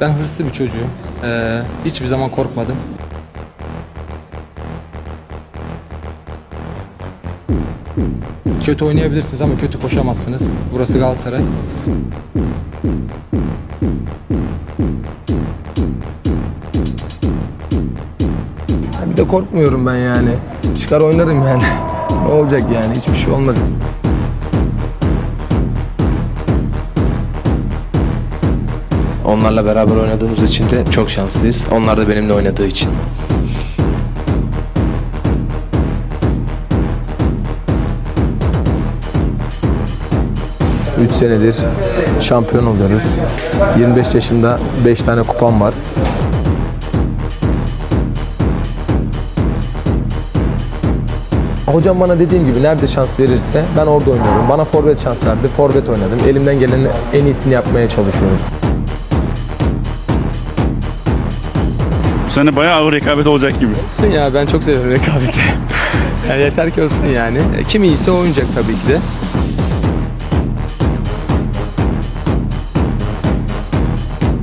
Ben hırslı bir çocuğum. Ee, hiçbir zaman korkmadım. Kötü oynayabilirsiniz ama kötü koşamazsınız. Burası Galatasaray. Bir de korkmuyorum ben yani. Çıkar oynarım yani. Ne olacak yani hiçbir şey olmaz. Onlarla beraber oynadığımız için de çok şanslıyız. Onlar da benimle oynadığı için. Üç senedir şampiyon oluyoruz. 25 yaşında 5 tane kupam var. Hocam bana dediğim gibi nerede şans verirse ben orada oynuyorum. Bana forvet şans verdi. Forvet oynadım. Elimden gelenin en iyisini yapmaya çalışıyorum. Bu sene bayağı ağır rekabet olacak gibi. Olsun ya ben çok seviyorum rekabeti. yani yeter ki olsun yani. Kim iyiyse oynayacak tabii ki de.